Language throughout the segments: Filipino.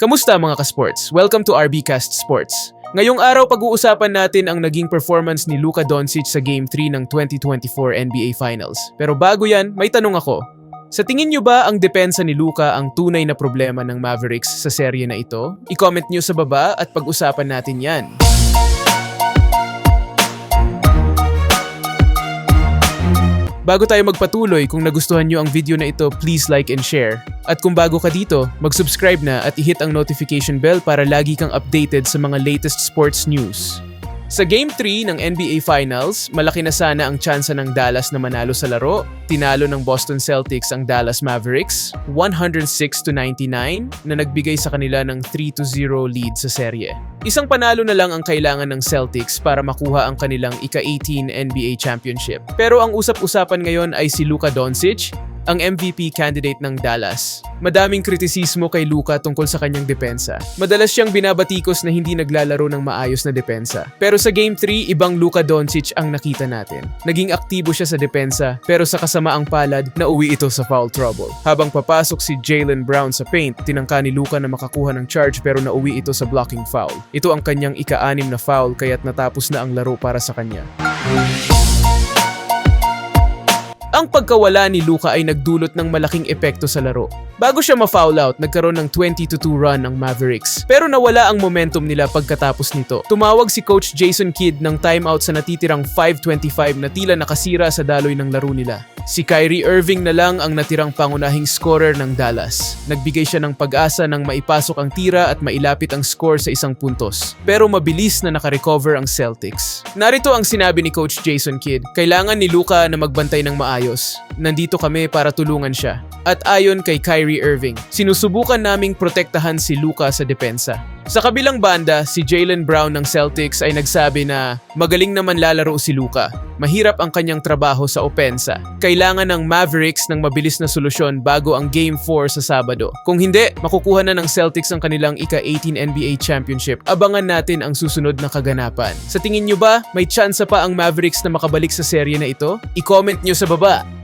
Kamusta mga ka-sports? Welcome to RBcast Sports. Ngayong araw pag-uusapan natin ang naging performance ni Luka Doncic sa Game 3 ng 2024 NBA Finals. Pero bago yan, may tanong ako. Sa tingin nyo ba ang depensa ni Luka ang tunay na problema ng Mavericks sa serye na ito? I-comment nyo sa baba at pag-usapan natin yan. Bago tayo magpatuloy, kung nagustuhan nyo ang video na ito, please like and share. At kung bago ka dito, mag-subscribe na at i-hit ang notification bell para lagi kang updated sa mga latest sports news. Sa Game 3 ng NBA Finals, malaki na sana ang tsansa ng Dallas na manalo sa laro. Tinalo ng Boston Celtics ang Dallas Mavericks, 106-99, na nagbigay sa kanila ng 3-0 lead sa serye. Isang panalo na lang ang kailangan ng Celtics para makuha ang kanilang ika-18 NBA Championship. Pero ang usap-usapan ngayon ay si Luka Doncic, ang MVP candidate ng Dallas. Madaming kritisismo kay Luka tungkol sa kanyang depensa. Madalas siyang binabatikos na hindi naglalaro ng maayos na depensa. Pero sa Game 3, ibang Luka Doncic ang nakita natin. Naging aktibo siya sa depensa, pero sa kasamaang palad, nauwi ito sa foul trouble. Habang papasok si Jalen Brown sa paint, tinangka ni Luka na makakuha ng charge pero nauwi ito sa blocking foul. Ito ang kanyang ika-anim na foul kaya't natapos na ang laro para sa kanya. Ang pagkawala ni Luka ay nagdulot ng malaking epekto sa laro. Bago siya ma-foul out, nagkaroon ng 20-2 run ang Mavericks. Pero nawala ang momentum nila pagkatapos nito. Tumawag si Coach Jason Kidd ng timeout sa natitirang 5.25 na tila nakasira sa daloy ng laro nila. Si Kyrie Irving na lang ang natirang pangunahing scorer ng Dallas. Nagbigay siya ng pag-asa nang maipasok ang tira at mailapit ang score sa isang puntos. Pero mabilis na nakarecover ang Celtics. Narito ang sinabi ni Coach Jason Kidd, kailangan ni Luka na magbantay ng maayos. Nandito kami para tulungan siya. At ayon kay Kyrie Irving, sinusubukan naming protektahan si Luka sa depensa. Sa kabilang banda, si Jalen Brown ng Celtics ay nagsabi na magaling naman lalaro si Luka. Mahirap ang kanyang trabaho sa opensa. Kailangan ng Mavericks ng mabilis na solusyon bago ang Game 4 sa Sabado. Kung hindi, makukuha na ng Celtics ang kanilang ika-18 NBA Championship. Abangan natin ang susunod na kaganapan. Sa tingin nyo ba, may tsansa pa ang Mavericks na makabalik sa serye na ito? I-comment nyo sa baba.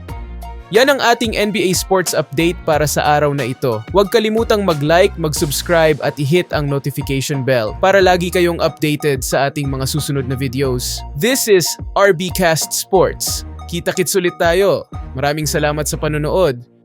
Yan ang ating NBA Sports Update para sa araw na ito. Huwag kalimutang mag-like, mag-subscribe at i-hit ang notification bell para lagi kayong updated sa ating mga susunod na videos. This is RBcast Sports. Kita-kits ulit tayo. Maraming salamat sa panonood.